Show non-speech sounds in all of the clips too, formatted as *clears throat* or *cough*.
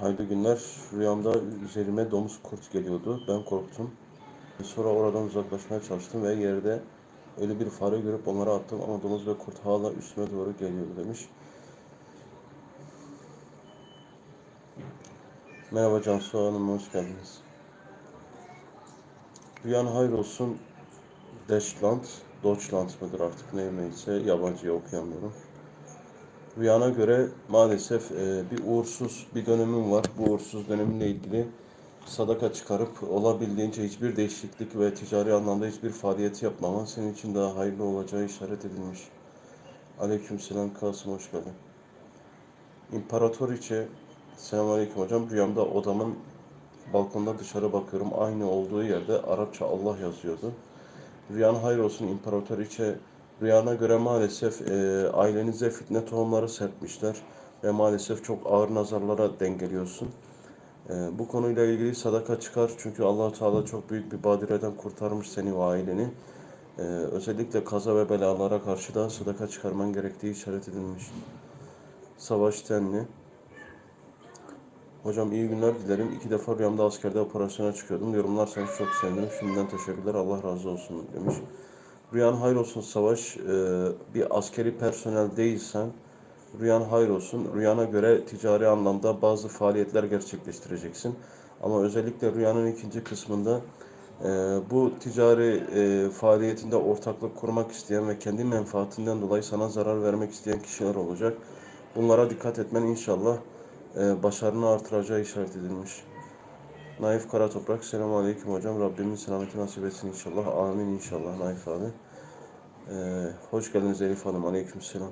Hayırlı günler. Rüyamda üzerime domuz kurt geliyordu. Ben korktum. Sonra oradan uzaklaşmaya çalıştım ve yerde ölü bir fare görüp onlara attım ama domuz ve kurt hala üstüme doğru geliyordu demiş. Merhaba Cansu Hanım, hoş geldiniz. Rüyan hayır olsun. Deutschland, Deutschland mıdır artık ne neyse yabancıya okuyamıyorum. Rüyana göre maalesef e, bir uğursuz bir dönemin var. Bu uğursuz döneminle ilgili sadaka çıkarıp olabildiğince hiçbir değişiklik ve ticari anlamda hiçbir faaliyeti yapmaman senin için daha hayırlı olacağı işaret edilmiş. Aleykümselam Kasım hoş geldin. İmparatoriçe Selamünaleyküm hocam. Rüyamda odamın balkonda dışarı bakıyorum. Aynı olduğu yerde Arapça Allah yazıyordu. Rüyan hayır olsun İmparatoriçe. Rüyana göre maalesef e, ailenize fitne tohumları serpmişler ve maalesef çok ağır nazarlara dengeliyorsun. E, bu konuyla ilgili sadaka çıkar çünkü allah Teala çok büyük bir badireden kurtarmış seni ve aileni. E, özellikle kaza ve belalara karşı da sadaka çıkarman gerektiği işaret edilmiş. Savaş tenli. Hocam iyi günler dilerim. İki defa rüyamda askerde operasyona çıkıyordum. Yorumlarsanız çok sevinirim. Şimdiden teşekkürler. Allah razı olsun demiş. Rüyan hayır olsun Savaş. Ee, bir askeri personel değilsen rüyan hayır olsun. Rüyana göre ticari anlamda bazı faaliyetler gerçekleştireceksin. Ama özellikle rüyanın ikinci kısmında e, bu ticari e, faaliyetinde ortaklık kurmak isteyen ve kendi menfaatinden dolayı sana zarar vermek isteyen kişiler olacak. Bunlara dikkat etmen inşallah e, başarını artıracağı işaret edilmiş. Naif Kara Toprak, selamun aleyküm hocam. Rabbimin selameti nasip etsin inşallah. Amin inşallah Naif abi. Ee, hoş geldiniz Elif Hanım, aleyküm selam.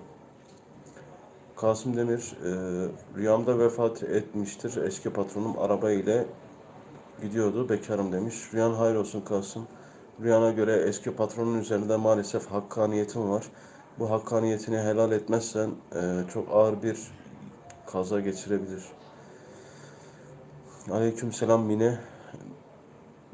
Kasım Demir, e, rüyamda vefat etmiştir. Eski patronum araba ile gidiyordu, bekarım demiş. Rüyan hayır olsun Kasım. Rüyana göre eski patronun üzerinde maalesef hakkaniyetin var. Bu hakkaniyetini helal etmezsen e, çok ağır bir kaza geçirebilir. Aleyküm selam Mine.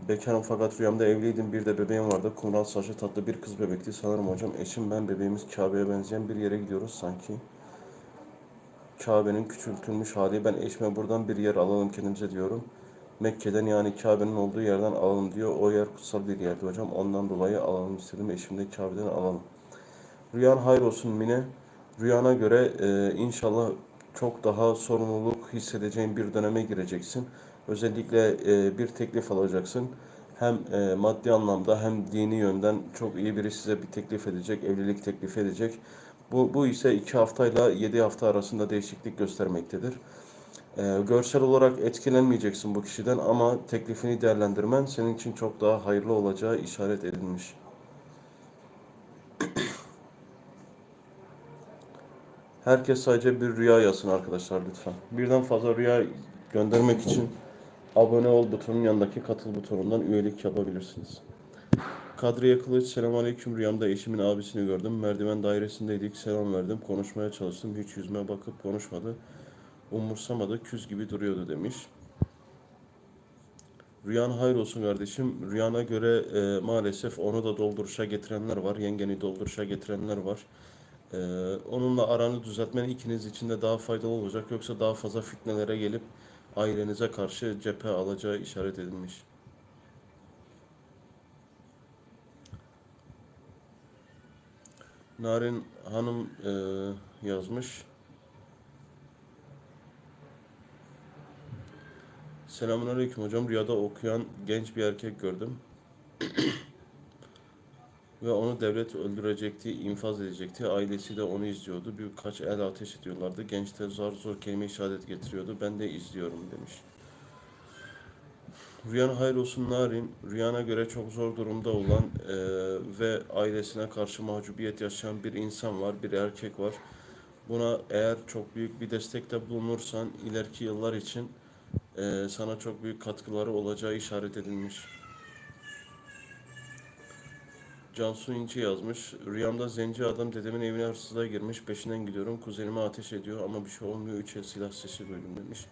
Bekarım fakat rüyamda evliydim. Bir de bebeğim vardı. Kumral saçlı tatlı bir kız bebekti. Sanırım hocam eşim ben bebeğimiz Kabe'ye benzeyen bir yere gidiyoruz sanki. Kabe'nin küçültülmüş hali. Ben eşime buradan bir yer alalım kendimize diyorum. Mekke'den yani Kabe'nin olduğu yerden alalım diyor. O yer kutsal bir yerdi hocam. Ondan dolayı alalım istedim. Eşim de Kabe'den alalım. Rüyan hayır olsun Mine. Rüyana göre e, inşallah çok daha sorumluluk hissedeceğin bir döneme gireceksin. Özellikle e, bir teklif alacaksın. Hem e, maddi anlamda hem dini yönden çok iyi biri size bir teklif edecek, evlilik teklif edecek. Bu, bu ise 2 haftayla 7 hafta arasında değişiklik göstermektedir. E, görsel olarak etkilenmeyeceksin bu kişiden ama teklifini değerlendirmen senin için çok daha hayırlı olacağı işaret edilmiş. Herkes sadece bir rüya yazsın arkadaşlar lütfen. Birden fazla rüya göndermek için abone ol butonun yanındaki katıl butonundan üyelik yapabilirsiniz. Kadriye Kılıç, selamünaleyküm. Rüyamda eşimin abisini gördüm. Merdiven dairesindeydik. Selam verdim. Konuşmaya çalıştım. Hiç yüzüme bakıp konuşmadı. Umursamadı. Küz gibi duruyordu demiş. Rüyan hayır olsun kardeşim. Rüyana göre e, maalesef onu da dolduruşa getirenler var. Yengeni dolduruşa getirenler var. Ee, onunla aranı düzeltmen ikiniz için de daha faydalı olacak. Yoksa daha fazla fitnelere gelip ailenize karşı cephe alacağı işaret edilmiş. Narin Hanım e, yazmış. Selamünaleyküm hocam. Rüyada okuyan genç bir erkek gördüm. *clears throat* Ve onu devlet öldürecekti, infaz edecekti. Ailesi de onu izliyordu. Birkaç el ateş ediyorlardı. Genç de zar zor kelime-i şehadet getiriyordu. Ben de izliyorum demiş. Rüyan hayır olsun narin. Rüyana göre çok zor durumda olan e, ve ailesine karşı mahcubiyet yaşayan bir insan var, bir erkek var. Buna eğer çok büyük bir destekte bulunursan ileriki yıllar için e, sana çok büyük katkıları olacağı işaret edilmiş. Cansu İnci yazmış. Rüyamda zenci adam dedemin evine hırsızlığa girmiş. Peşinden gidiyorum. Kuzenime ateş ediyor ama bir şey olmuyor. Üç el silah sesi duydum demiş.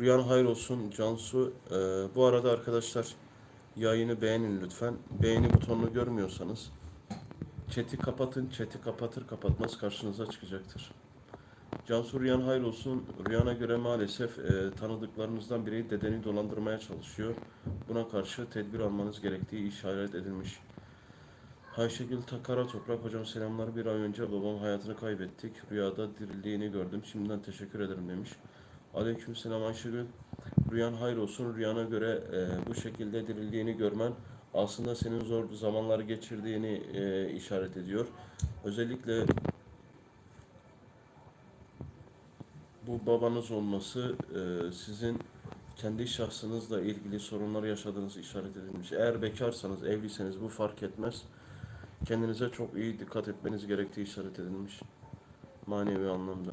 Rüyan hayır olsun Cansu. Ee, bu arada arkadaşlar yayını beğenin lütfen. Beğeni butonunu görmüyorsanız chat'i kapatın. Chat'i kapatır kapatmaz karşınıza çıkacaktır. Cansu Rüyan hayır olsun. Rüyana göre maalesef e, tanıdıklarınızdan biri dedeni dolandırmaya çalışıyor. Buna karşı tedbir almanız gerektiği işaret edilmiş. Ayşegül Takara Toprak hocam selamlar. Bir ay önce babam hayatını kaybettik. Rüyada dirildiğini gördüm. Şimdiden teşekkür ederim demiş. Aleykümselam Ayşegül. Rüyan hayır olsun. Rüyana göre e, bu şekilde dirildiğini görmen aslında senin zor zamanlar geçirdiğini e, işaret ediyor. Özellikle bu babanız olması e, sizin kendi şahsınızla ilgili sorunlar yaşadığınız işaret edilmiş. Eğer bekarsanız, evliyseniz bu fark etmez. Kendinize çok iyi dikkat etmeniz gerektiği işaret edilmiş. Manevi anlamda.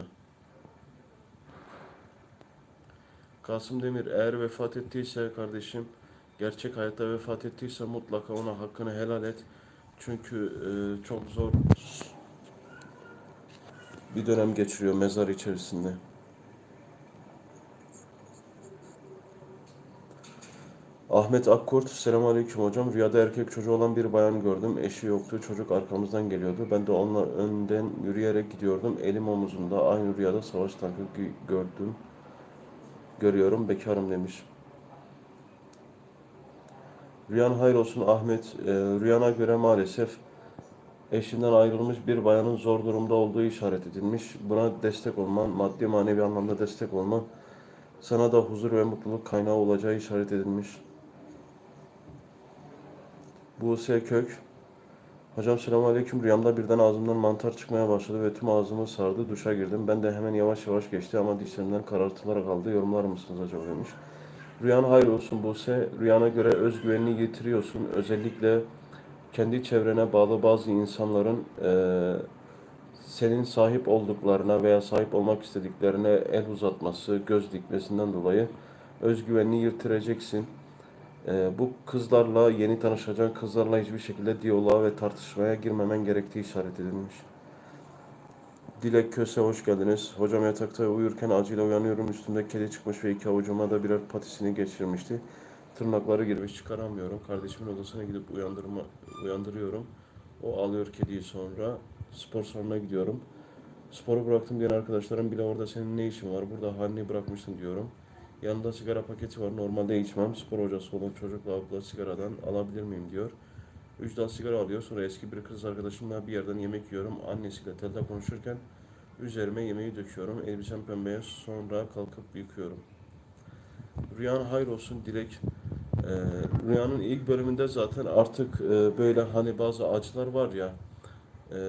Kasım Demir eğer vefat ettiyse kardeşim, gerçek hayatta vefat ettiyse mutlaka ona hakkını helal et. Çünkü e, çok zor bir dönem geçiriyor mezar içerisinde. Ahmet Akkurt, selamünaleyküm hocam. Rüyada erkek çocuğu olan bir bayan gördüm. Eşi yoktu. Çocuk arkamızdan geliyordu. Ben de onunla önden yürüyerek gidiyordum. Elim omuzunda. Aynı rüyada savaş tankı gö- gördüm. Görüyorum. Bekarım demiş. Rüyan hayır olsun Ahmet. Ee, rüyana göre maalesef eşinden ayrılmış bir bayanın zor durumda olduğu işaret edilmiş. Buna destek olman, maddi manevi anlamda destek olman sana da huzur ve mutluluk kaynağı olacağı işaret edilmiş. Buse Kök. Hocam selamünaleyküm. Rüyamda birden ağzımdan mantar çıkmaya başladı ve tüm ağzımı sardı. Duşa girdim. Ben de hemen yavaş yavaş geçti ama dişlerimden karartılarak kaldı. Yorumlar mısınız acaba demiş. Rüyan hayır olsun Buse. Rüyana göre özgüvenini yitiriyorsun. Özellikle kendi çevrene bağlı bazı insanların eee, senin sahip olduklarına veya sahip olmak istediklerine el uzatması, göz dikmesinden dolayı özgüvenini yitireceksin. Ee, bu kızlarla, yeni tanışacağın kızlarla hiçbir şekilde diyaloğa ve tartışmaya girmemen gerektiği işaret edilmiş. Dilek Köse hoş geldiniz. Hocam yatakta uyurken acıyla uyanıyorum. Üstümde kedi çıkmış ve iki avucuma da birer patisini geçirmişti. Tırnakları girmiş çıkaramıyorum. Kardeşimin odasına gidip uyandırma, uyandırıyorum. O alıyor kediyi sonra. Spor salonuna gidiyorum. Sporu bıraktım diyen arkadaşlarım bile orada senin ne işin var? Burada halini bırakmışsın diyorum. Yanında sigara paketi var. Normalde içmem. Spor hocası olan çocukla abla sigaradan alabilir miyim diyor. Üç dal sigara alıyor. Sonra eski bir kız arkadaşımla bir yerden yemek yiyorum. Annesiyle telde konuşurken üzerime yemeği döküyorum. Elbisem pembeye sonra kalkıp yıkıyorum. Rüyan hayır olsun Dilek. Ee, Rüyanın ilk bölümünde zaten artık e, böyle hani bazı acılar var ya e,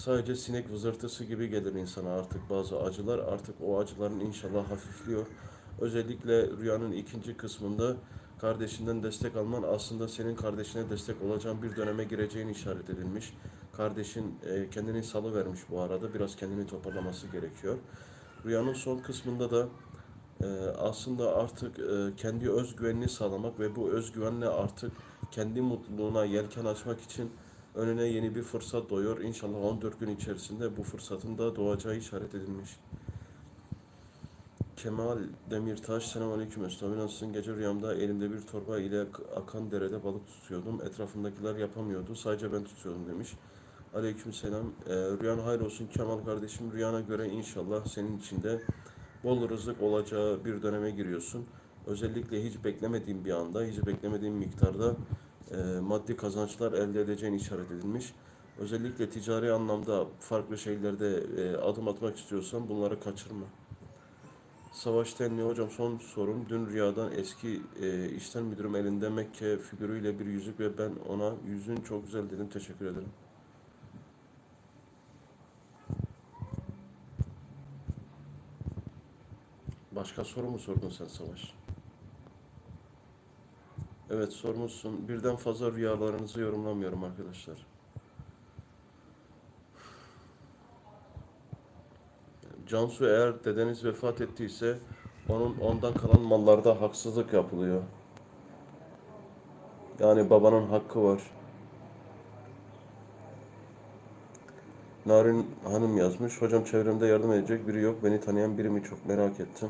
sadece sinek vızırtısı gibi gelir insana artık bazı acılar. Artık o acıların inşallah hafifliyor. Özellikle rüyanın ikinci kısmında kardeşinden destek alman aslında senin kardeşine destek olacağın bir döneme gireceğin işaret edilmiş. Kardeşin e, kendini salı vermiş bu arada. Biraz kendini toparlaması gerekiyor. Rüyanın son kısmında da e, aslında artık e, kendi özgüvenini sağlamak ve bu özgüvenle artık kendi mutluluğuna yelken açmak için önüne yeni bir fırsat doğuyor. İnşallah 14 gün içerisinde bu fırsatın da doğacağı işaret edilmiş. Kemal Demirtaş, selamünaleyküm Özlem. Nasılsın? Gece rüyamda elimde bir torba ile akan derede balık tutuyordum. Etrafımdakiler yapamıyordu. Sadece ben tutuyordum demiş. Aleyküm selam. Ee, rüyan hayır olsun Kemal kardeşim. Rüyana göre inşallah senin içinde bol rızık olacağı bir döneme giriyorsun. Özellikle hiç beklemediğin bir anda, hiç beklemediğin miktarda e, maddi kazançlar elde edeceğin işaret edilmiş. Özellikle ticari anlamda farklı şeylerde e, adım atmak istiyorsan bunları kaçırma. Savaş Tenli hocam son sorum. Dün rüyadan eski e, işten müdürüm elinde Mekke figürüyle bir yüzük ve ben ona yüzün çok güzel dedim. Teşekkür ederim. Başka soru mu sordun sen Savaş? Evet sormuşsun. Birden fazla rüyalarınızı yorumlamıyorum arkadaşlar. Cansu eğer dedeniz vefat ettiyse onun ondan kalan mallarda haksızlık yapılıyor. Yani babanın hakkı var. Narin Hanım yazmış. Hocam çevremde yardım edecek biri yok. Beni tanıyan biri mi çok merak ettim.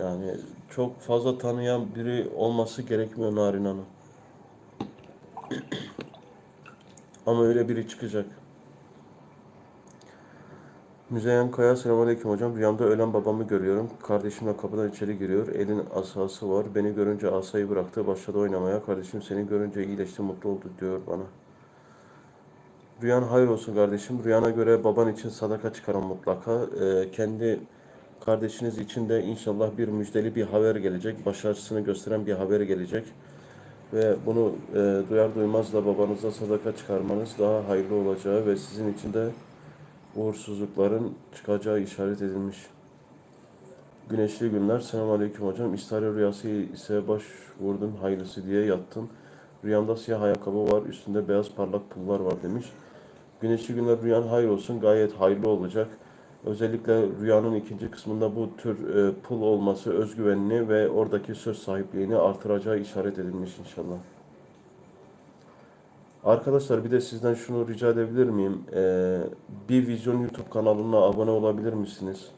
Yani çok fazla tanıyan biri olması gerekmiyor Narin Hanım. *clears throat* Ama öyle biri çıkacak. Müzeyyen Kaya, selamünaleyküm hocam. Rüyamda ölen babamı görüyorum. Kardeşimle kapıdan içeri giriyor. Elin asası var. Beni görünce asayı bıraktı. Başladı oynamaya. Kardeşim seni görünce iyileşti, mutlu oldu diyor bana. Rüyan hayır olsun kardeşim. Rüyana göre baban için sadaka çıkarın mutlaka. Ee, kendi kardeşiniz için de inşallah bir müjdeli bir haber gelecek. Başarısını gösteren bir haber gelecek. Ve bunu e, duyar duymaz da babanıza sadaka çıkarmanız daha hayırlı olacağı ve sizin için de uğursuzlukların çıkacağı işaret edilmiş. Güneşli günler. Selamünaleyküm hocam. İstihare rüyası ise baş vurdun hayırlısı diye yattın. Rüyamda siyah ayakkabı var. Üstünde beyaz parlak pullar var demiş. Güneşli günler rüyan hayır olsun. Gayet hayırlı olacak. Özellikle rüyanın ikinci kısmında bu tür e, pul olması özgüvenini ve oradaki söz sahipliğini artıracağı işaret edilmiş inşallah. Arkadaşlar bir de sizden şunu rica edebilir miyim? Ee, bir Vizyon YouTube kanalına abone olabilir misiniz?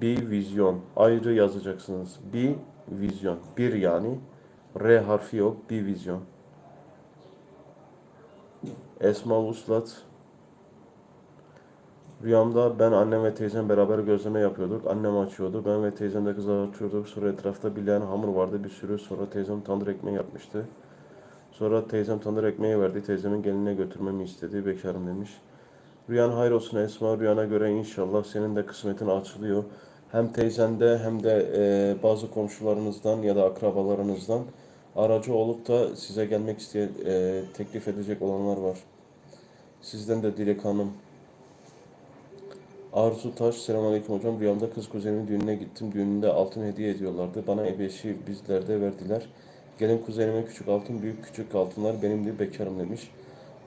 Bir Vizyon. Ayrı yazacaksınız. Bir Vizyon. Bir yani. R harfi yok. Bir Vizyon. Esma Uslat. Rüyamda ben annem ve teyzem beraber gözleme yapıyorduk. Annem açıyordu. Ben ve teyzem de kızartıyorduk. Sonra etrafta bileyen hamur vardı bir sürü. Sonra teyzem tandır ekmeği yapmıştı. Sonra teyzem tandır ekmeği verdi. Teyzemin geline götürmemi istedi. Bekarım demiş. Rüyan hayır olsun Esma. Rüyana göre inşallah senin de kısmetin açılıyor. Hem teyzende hem de e, bazı komşularınızdan ya da akrabalarınızdan aracı olup da size gelmek isteyen, e, teklif edecek olanlar var. Sizden de Dilek Hanım. Arzu Taş, selamünaleyküm hocam. Rüyamda kız kuzenimin düğününe gittim. Düğününde altın hediye ediyorlardı. Bana ebeşi bizler de verdiler. Gelin kuzenime küçük altın, büyük küçük altınlar benimdi, bekarım demiş.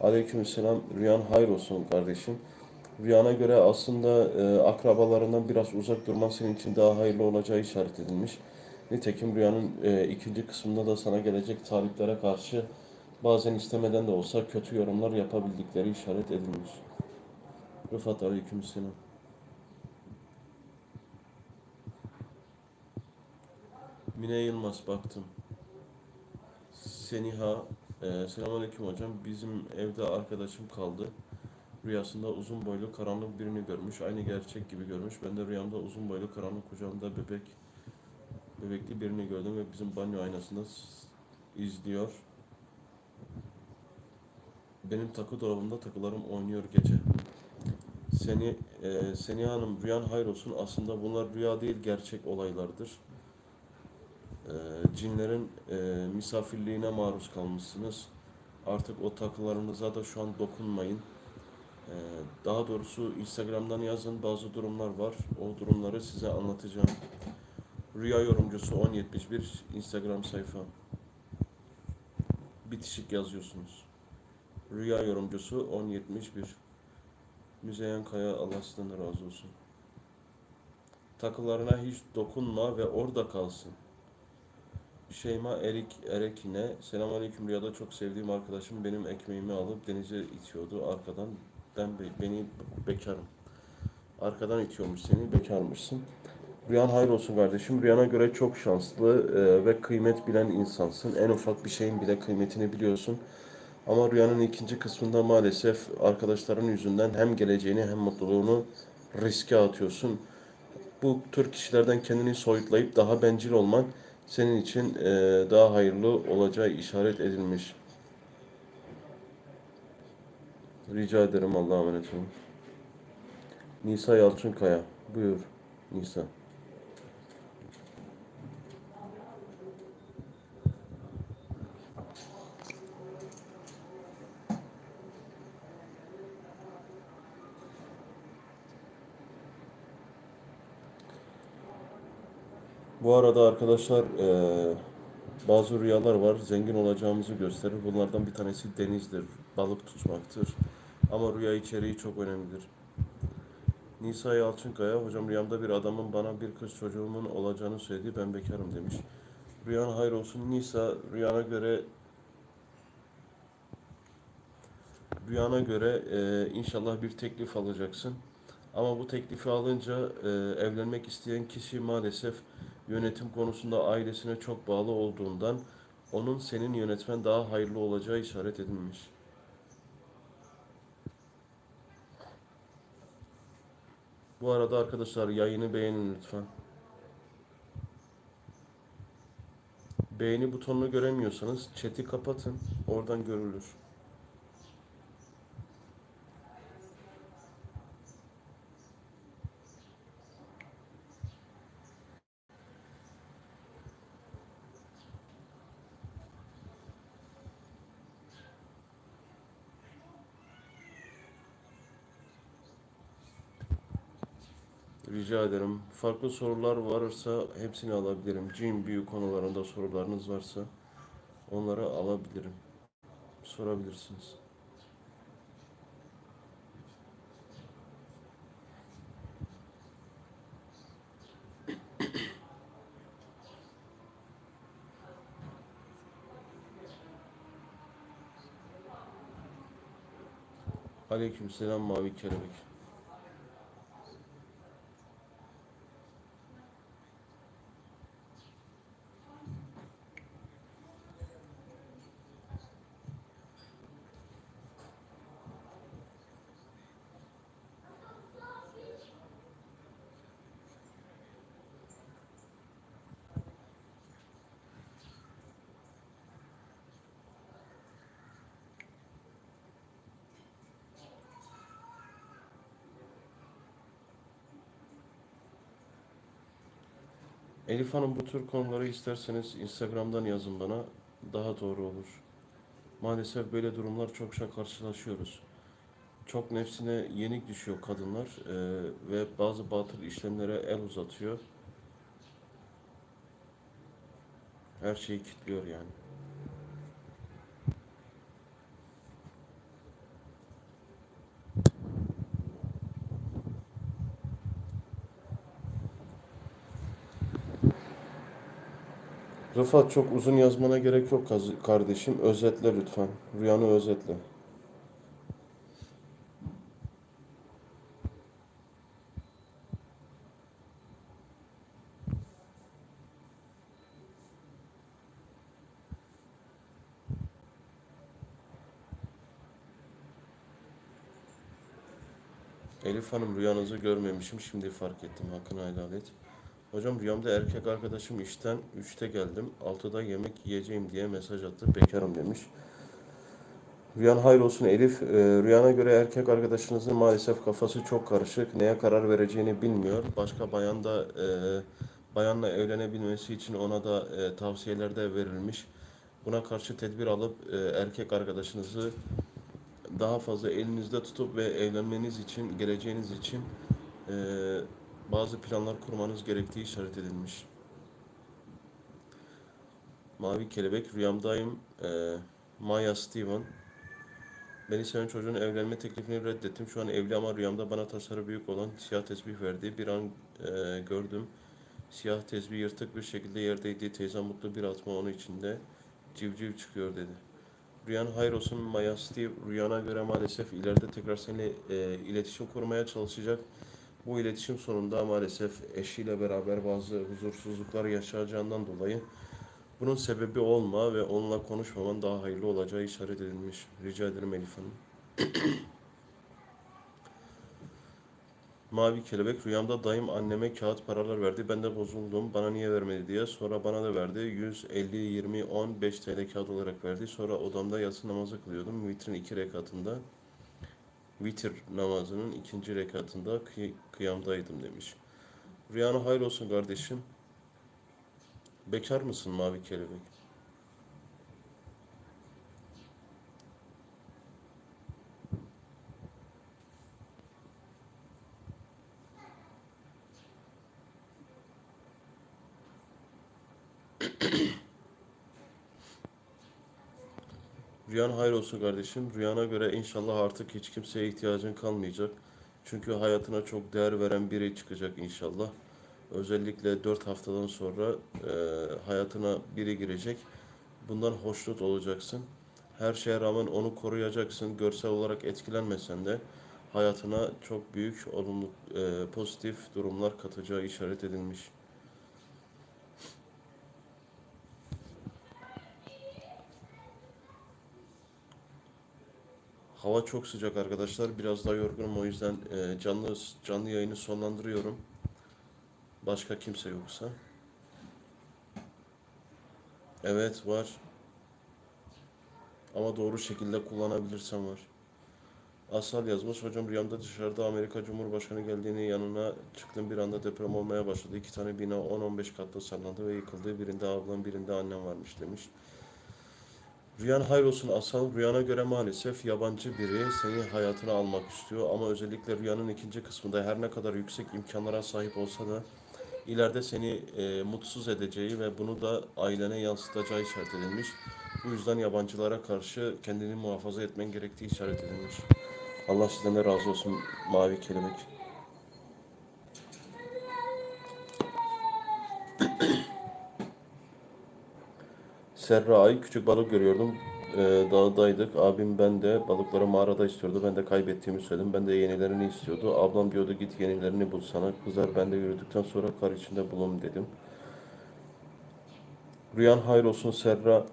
Aleykümselam, rüyan hayır olsun kardeşim. Rüyana göre aslında e, akrabalarından biraz uzak durman senin için daha hayırlı olacağı işaret edilmiş. Nitekim rüyanın e, ikinci kısmında da sana gelecek taliplere karşı bazen istemeden de olsa kötü yorumlar yapabildikleri işaret edilmiş. Rıfat aleykümselam. Mine Yılmaz baktım. Seniha, e, selamünaleyküm hocam. Bizim evde arkadaşım kaldı. Rüyasında uzun boylu karanlık birini görmüş. Aynı gerçek gibi görmüş. Ben de rüyamda uzun boylu karanlık kucağımda bebek bebekli birini gördüm ve bizim banyo aynasında izliyor. Benim takı dolabımda takılarım oynuyor gece. Seni, e, Seniha Hanım rüyan hayır olsun. Aslında bunlar rüya değil gerçek olaylardır. Ee, cinlerin e, misafirliğine maruz kalmışsınız. Artık o takılarınıza da şu an dokunmayın. Ee, daha doğrusu Instagram'dan yazın bazı durumlar var. O durumları size anlatacağım. Rüya yorumcusu 1071 Instagram sayfa. Bitişik yazıyorsunuz. Rüya yorumcusu 1071. Müzeyyen Kaya Allah sizden de razı olsun. Takılarına hiç dokunma ve orada kalsın. Şeyma Erik Erekine Selamünaleyküm rüyada çok sevdiğim arkadaşım benim ekmeğimi alıp denize itiyordu. Arkadan ben be- beni bekarım. Arkadan itiyormuş seni bekarmışsın. Rüyan hayır olsun kardeşim. Rüyana göre çok şanslı e, ve kıymet bilen insansın. En ufak bir şeyin bile kıymetini biliyorsun. Ama rüyanın ikinci kısmında maalesef arkadaşların yüzünden hem geleceğini hem mutluluğunu riske atıyorsun. Bu tür kişilerden kendini soyutlayıp daha bencil olman senin için eee, daha hayırlı olacağı işaret edilmiş. Rica ederim Allah'a emanet olun. Nisa Yalçınkaya. Buyur Nisa. Bu arada arkadaşlar eee, bazı rüyalar var. Zengin olacağımızı gösterir. Bunlardan bir tanesi denizdir. Balık tutmaktır. Ama rüya içeriği çok önemlidir. Nisa Yalçınkaya, hocam rüyamda bir adamın bana bir kız çocuğumun olacağını söyledi. Ben bekarım demiş. Rüyan hayır olsun. Nisa, rüyana göre rüyana göre eee, inşallah bir teklif alacaksın. Ama bu teklifi alınca eee, evlenmek isteyen kişi maalesef yönetim konusunda ailesine çok bağlı olduğundan onun senin yönetmen daha hayırlı olacağı işaret edilmiş. Bu arada arkadaşlar yayını beğenin lütfen. Beğeni butonunu göremiyorsanız chat'i kapatın. Oradan görülür. Rica ederim. Farklı sorular varsa hepsini alabilirim. Cin büyü konularında sorularınız varsa onları alabilirim. Sorabilirsiniz. Aleykümselam mavi kelebek. Elif Hanım bu tür konuları isterseniz Instagram'dan yazın bana. Daha doğru olur. Maalesef böyle durumlar çokça karşılaşıyoruz. Çok nefsine yenik düşüyor kadınlar eee, ve bazı batıl işlemlere el uzatıyor. Her şeyi kilitliyor yani. Rıfat çok uzun yazmana gerek yok kardeşim. Özetle lütfen. Rüyanı özetle. Elif Hanım rüyanızı görmemişim. Şimdi fark ettim. Hakkını helal et. Hocam rüyamda erkek arkadaşım işten 3'te geldim. 6'da yemek yiyeceğim diye mesaj attı. Bekarım demiş. Rüyan hayır olsun Elif. Ee, rüyana göre erkek arkadaşınızın maalesef kafası çok karışık. Neye karar vereceğini bilmiyor. Başka bayan da e, bayanla evlenebilmesi için ona da e, tavsiyeler verilmiş. Buna karşı tedbir alıp e, erkek arkadaşınızı daha fazla elinizde tutup ve evlenmeniz için, geleceğiniz için e, bazı planlar kurmanız gerektiği işaret edilmiş. Mavi kelebek rüyamdayım. E, Maya Steven. Beni seven çocuğun evlenme teklifini reddettim. Şu an evli ama rüyamda bana tasarı büyük olan siyah tesbih verdi. Bir an e, gördüm. Siyah tesbih yırtık bir şekilde yerdeydi. Teyzem mutlu bir atma onun içinde. Civciv çıkıyor dedi. Rüyan hayır olsun Maya Steve. Rüyana göre maalesef ileride tekrar seninle e, iletişim kurmaya çalışacak. Bu iletişim sonunda maalesef eşiyle beraber bazı huzursuzluklar yaşayacağından dolayı bunun sebebi olma ve onunla konuşmaman daha hayırlı olacağı işaret edilmiş. Rica ederim Elif Hanım. *clears throat* Mavi kelebek rüyamda dayım anneme kağıt paralar verdi. Ben de bozuldum. Bana niye vermedi diye. Sonra bana da verdi. 100, 50, 20, 10, 5 TL kağıt olarak verdi. Sonra odamda yatsı namazı kılıyordum. Vitrin iki rekatında. Vitir namazının ikinci rekatında kıy- kıyamdaydım demiş. Rüyanı hayır olsun kardeşim. Bekar mısın mavi kelebek? Rüyan hayır olsun kardeşim. Rüyana göre inşallah artık hiç kimseye ihtiyacın kalmayacak. Çünkü hayatına çok değer veren biri çıkacak inşallah. Özellikle 4 haftadan sonra e, hayatına biri girecek. Bundan hoşnut olacaksın. Her şeye rağmen onu koruyacaksın. Görsel olarak etkilenmesen de hayatına çok büyük olumlu, e, pozitif durumlar katacağı işaret edilmiş. Hava çok sıcak arkadaşlar. Biraz daha yorgunum o yüzden e, canlı canlı yayını sonlandırıyorum. Başka kimse yoksa. Evet var. Ama doğru şekilde kullanabilirsem var. Asal yazmış. Hocam rüyamda dışarıda Amerika Cumhurbaşkanı geldiğini yanına çıktım. Bir anda deprem olmaya başladı. İki tane bina 10-15 katlı sallandı ve yıkıldı. Birinde ablam birinde annem varmış demiş. Rüyan hayrolsun Asal. Rüyana göre maalesef yabancı biri seni hayatına almak istiyor. Ama özellikle rüyanın ikinci kısmında her ne kadar yüksek imkanlara sahip olsa da ileride seni e, mutsuz edeceği ve bunu da ailene yansıtacağı işaret edilmiş. Bu yüzden yabancılara karşı kendini muhafaza etmen gerektiği işaret edilmiş. Allah sizden de razı olsun mavi kelebek. Serra ay küçük balık görüyordum. Ee, dağdaydık. Abim ben de balıkları mağarada istiyordu. Ben de kaybettiğimi söyledim. Ben de yenilerini istiyordu. Ablam diyordu git yenilerini bul sana. Kızlar ben de yürüdükten sonra kar içinde bulun dedim. Rüyan hayır olsun Serra.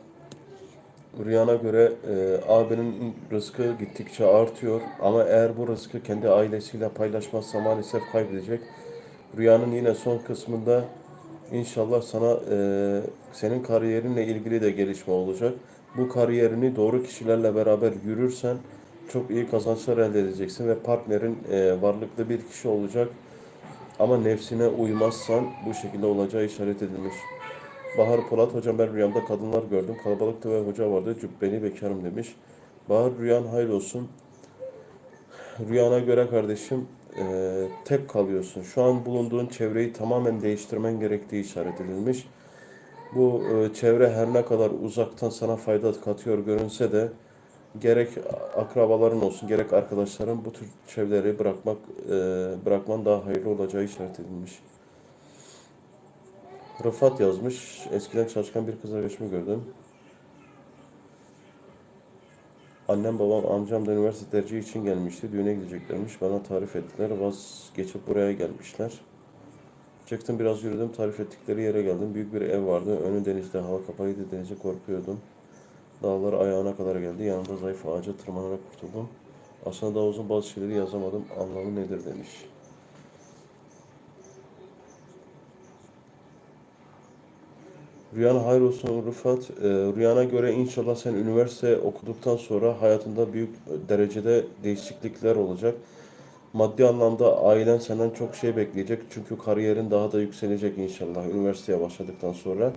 Rüyana göre e, abinin rızkı gittikçe artıyor. Ama eğer bu rızkı kendi ailesiyle paylaşmazsa maalesef kaybedecek. Rüyanın yine son kısmında inşallah sana e, senin kariyerinle ilgili de gelişme olacak. Bu kariyerini doğru kişilerle beraber yürürsen çok iyi kazançlar elde edeceksin ve partnerin e, varlıklı bir kişi olacak. Ama nefsine uymazsan bu şekilde olacağı işaret edilmiş. Bahar Polat, hocam ben rüyamda kadınlar gördüm. Kalabalıktı ve hoca vardı. Cübbeli bekarım demiş. Bahar rüyan hayır olsun. Rüyana göre kardeşim eee, tek kalıyorsun. Şu an bulunduğun çevreyi tamamen değiştirmen gerektiği işaret edilmiş. Bu eee, çevre her ne kadar uzaktan sana fayda katıyor görünse de gerek akrabaların olsun gerek arkadaşların bu tür çevreleri bırakmak eee, bırakman daha hayırlı olacağı işaret edilmiş. Rıfat yazmış. Eskiden çalışkan bir kız arkadaşımı gördüm. Annem, babam, amcam da üniversite tercihi için gelmişti. Düğüne gideceklermiş. Bana tarif ettiler. Vazgeçip buraya gelmişler. Çıktım biraz yürüdüm. Tarif ettikleri yere geldim. Büyük bir ev vardı. Önü denizde. Hava kapalıydı. Denize korkuyordum. Dağlar ayağına kadar geldi. Yanında zayıf ağaca tırmanarak kurtuldum. Aslında daha uzun bazı şeyleri yazamadım. Anlamı nedir demiş. Rüyan hayır Rıfat. Ee, rüyana göre inşallah sen üniversite okuduktan sonra hayatında büyük derecede değişiklikler olacak. Maddi anlamda ailen senden çok şey bekleyecek. Çünkü kariyerin daha da yükselecek inşallah üniversiteye başladıktan sonra.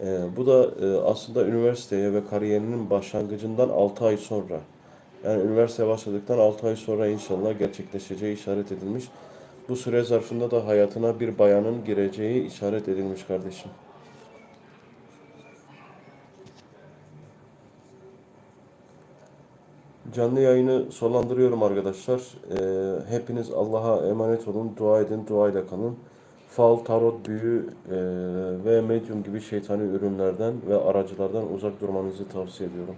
Ee, bu da e, aslında üniversiteye ve kariyerinin başlangıcından 6 ay sonra. Yani üniversiteye başladıktan 6 ay sonra inşallah gerçekleşeceği işaret edilmiş. Bu süre zarfında da hayatına bir bayanın gireceği işaret edilmiş kardeşim. Canlı yayını sonlandırıyorum arkadaşlar. Ee, hepiniz Allah'a emanet olun. Dua edin, duayla kalın. Fal, tarot, büyü e, ve medyum gibi şeytani ürünlerden ve aracılardan uzak durmanızı tavsiye ediyorum.